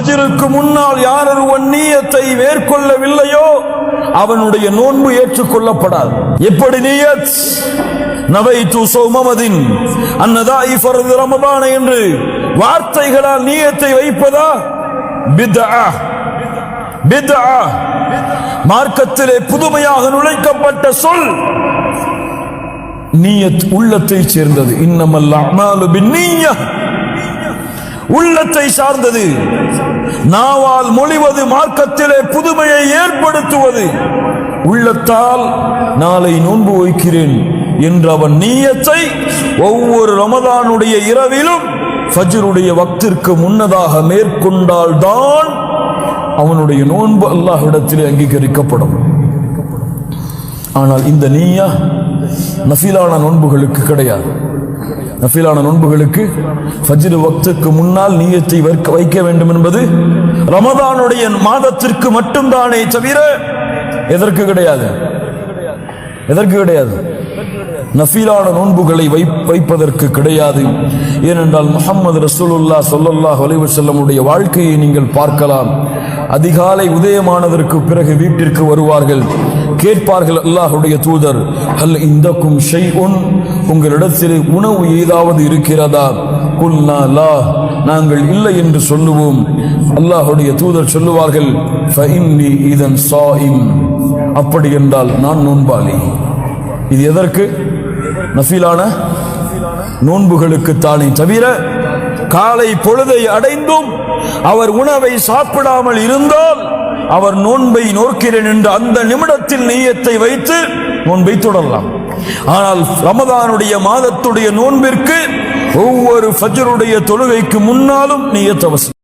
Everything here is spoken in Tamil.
ஃபஜ்ருக்கு முன்னால் யார் ஒருவன் நீயத்தை மேற்கொள்ளவில்லையோ அவனுடைய நோன்பு ஏற்றுக்கொள்ளப்படாது. எப்படி நீயத்? நவைத்து சௌமமதின் அன்னதாய் ஃபரது ரமபான என்று வார்த்தைகளால் நீயத்தை வைப்பதா? பித்ஆ. பித்ஆ. மார்க்கத்திலே புதுமையாக நுழைக்கப்பட்ட சொல். நீயத் உள்ளத்தை சேர்ந்தது. இன்னமல்ல அமாலு பின்னிய்ய உள்ளத்தை சார்ந்தது. நாவால் மொழிவது மார்க்கத்திலே புதுமையை ஏற்படுத்துவது. உள்ளத்தால் நாளை நோன்பு வைக்கிறேன் என்ற அவன் நீயத்தை ஒவ்வொரு ரமதானுடைய இரவிலும் ஃபஜ்ருடைய வக்திற்கு முன்னதாக மேற்கொண்டால்தான் அவனுடைய நோன்பு அல்லாஹ்விடத்திலே அங்கீகரிக்கப்படும். ஆனால் இந்த நீயா நஃபீலான நோன்புகளுக்கு கிடையாது. நஃபிலான நோன்புகளுக்கு ஃபஜ்ர் வக்துக்கு முன்னால் நீயத்தை வைக்க வைக்க வேண்டும் என்பது ரமதானுடைய மாதத்திற்கு மட்டும்தானே தவிர எதற்கு கிடையாது? எதற்கு கிடையாது? நஃபீலான நோன்புகளை வை வைப்பதற்கு கிடையாது. ஏனென்றால் முஹம்மது ரசூலுல்லா ஸல்லல்லாஹு அலைஹி செல்லமுடைய வாழ்க்கையை நீங்கள் பார்க்கலாம். அதிகாலை உதயமானதற்கு பிறகு வீட்டிற்கு வருவார்கள். கேட்பார்கள் அல்லாஹுடைய தூதர் அல் இந்தக்கும் ஷைஉன் உங்களிடத்தில் உணவு ஏதாவது இருக்கிறதா? குல்னா லா நாங்கள் இல்லை என்று சொல்லுவோம். அல்லாஹுடைய தூதர் சொல்லுவார்கள் ஃபஇன்னி இதன் சாயிம். அப்படி என்றால் நான் நோன்பாளி. இது எதற்கு? நஃபீலான நோன்புகளுக்கு தானே தவிர காலை பொழுதை அடைந்தும் அவர் உணவை சாப்பிடாமல் இருந்தால் அவர் நோன்பை நோக்கிறேன் என்று அந்த நிமிடத்தில் நீயத்தை வைத்து நோன்பை தொடரலாம். ஆனால் ரமதானுடைய மாதத்துடைய நோன்பிற்கு ஒவ்வொரு ஃபஜருடைய தொழுகைக்கு முன்னாலும் நீயத் அவசியம்